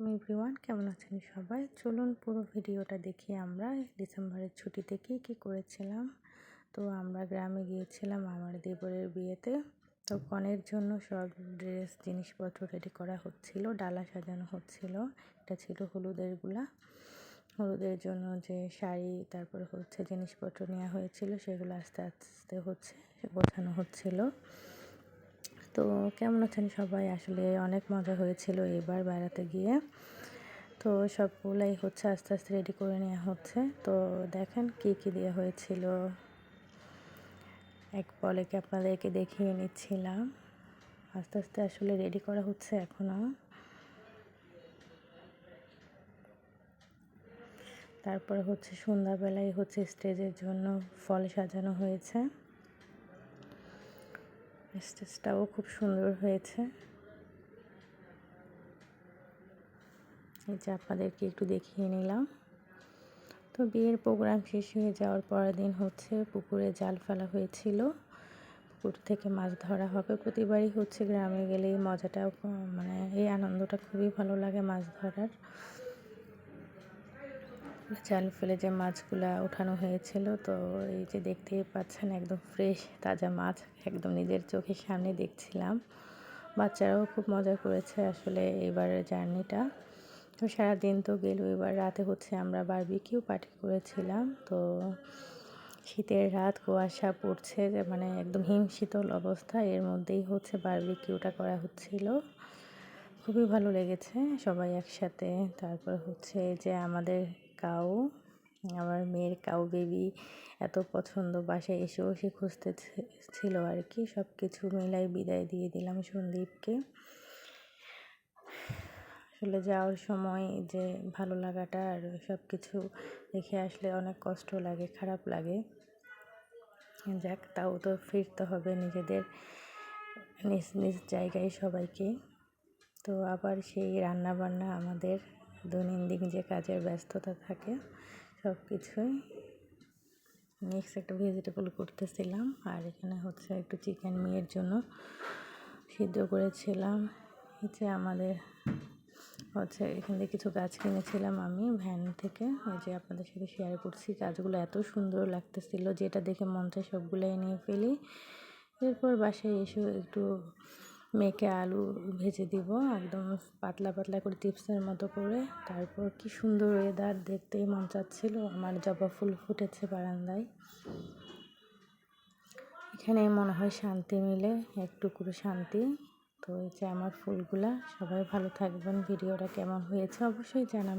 আলাইকুম এভরিওয়ান, কেমন আছেন সবাই? চলুন পুরো ভিডিওটা দেখি আমরা, ডিসেম্বরের ছুটিতে কী কী করেছিলাম। তো আমরা গ্রামে গিয়েছিলাম আমার দেবরের বিয়েতে। তো কনের জন্য সব ড্রেস, জিনিসপত্র রেডি করা হচ্ছিল, ডালা সাজানো হচ্ছিল। এটা ছিল হলুদেরগুলা। হলুদের জন্য যে শাড়ি, তারপরে হচ্ছে জিনিসপত্র নেওয়া হয়েছিল, সেগুলো আস্তে আস্তে হচ্ছে, গোছানো হচ্ছিল। তো কেমন আছেন সবাই? আসলে অনেক মজা হয়েছিল এবার বেড়াতে গিয়ে। তো সবগুলাই হচ্ছে আস্তে আস্তে রেডি করে নেওয়া হচ্ছে। তো দেখেন কি কি দেওয়া হয়েছিল। এক পলেকে আপনাদেরকে দেখিয়ে নিচ্ছিলাম। আস্তে আস্তে আসলে রেডি করা হচ্ছে এখনও তারপরে হচ্ছে সন্ধ্যাবেলায় হচ্ছে স্টেজের জন্য ফল সাজানো হয়েছে। স্টেজটাও খুব সুন্দর হয়েছে। এই যে আপনাদেরকে একটু দেখিয়ে নিলাম। তো বিয়ের প্রোগ্রাম শেষ হয়ে যাওয়ার পরের দিন হচ্ছে পুকুরে জাল ফেলা হয়েছিল। পুকুর থেকে মাছ ধরা হবে প্রতিবারই হচ্ছে গ্রামে গেলে এই মজাটা মানে এই আনন্দটা খুবই ভালো লাগে মাছ ধরার। জাল ফেলে যে মাছগুলা ওঠানো হয়েছিল, তো এই যে দেখতেই পাচ্ছেন একদম ফ্রেশ তাজা মাছ একদম নিজের চোখের সামনে দেখছিলাম। বাচ্চারাও খুব মজা করেছে আসলে এবারের জার্নিটা। তো সারাদিন তো গেল, এবার রাতে হচ্ছে আমরা বারবিকিউ পার্টি করেছিলাম, তো শীতের রাত কুয়াশা পড়ছে যে মানে একদম হিম শীতল অবস্থা, এর মধ্যেই হচ্ছে বারবিকিউটা করা হচ্ছিল। খুবই ভালো লেগেছে সবাই একসাথে, তারপর হচ্ছে যে আমাদের কাউ, আমার মেয়ের কাউ বেবি এত পছন্দ, বাসায় এসেও সে খুঁজতে ছিল আর কি। সব কিছু মিলাই বিদায় দিয়ে দিলাম সন্দীপকে। আসলে যাওয়ার সময় যে ভালো লাগাটা আর সব কিছু দেখে আসলে অনেক কষ্ট লাগে, খারাপ লাগে। যাক, তাও তো ফিরতে হবে নিজেদের নিজ নিজ জায়গায় সবাইকে। তো আবার সেই রান্না বান্না আমাদের দৈনন্দিন যে কাজের ব্যস্ততা থাকে, সব কিছুই নেক্সট একটা ভেজিটেবল করতেছিলাম। আর এখানে হচ্ছে একটু চিকেন মেয়ের জন্য সিদ্ধ করেছিলাম। হচ্ছে আমাদের হচ্ছে এখান থেকে কিছু গাছ কিনেছিলাম আমি ভ্যান থেকে। ওই যে আপনাদের সাথে শেয়ার করছি, গাছগুলো এত সুন্দর লাগতেছিল, যেটা দেখে মন চায় সবগুলো নিয়ে ফেলি। এরপর বাসায় এসে একটু মেখে আলু ভেজে দিব, একদম পাতলা পাতলা করে টিপসের মতো করে। তারপর কি সুন্দর ওয়েদার দেখতেই মন চাচ্ছিল। আমার জবা ফুল ফুটেছে বারান্দায়। এখানে মনে হয় শান্তি মিলে একটু করে শান্তি। তো এই যে আমার ফুলগুলা, সবাই ভালো থাকবেন। ভিডিওটা কেমন হয়েছে অবশ্যই জানাবেন।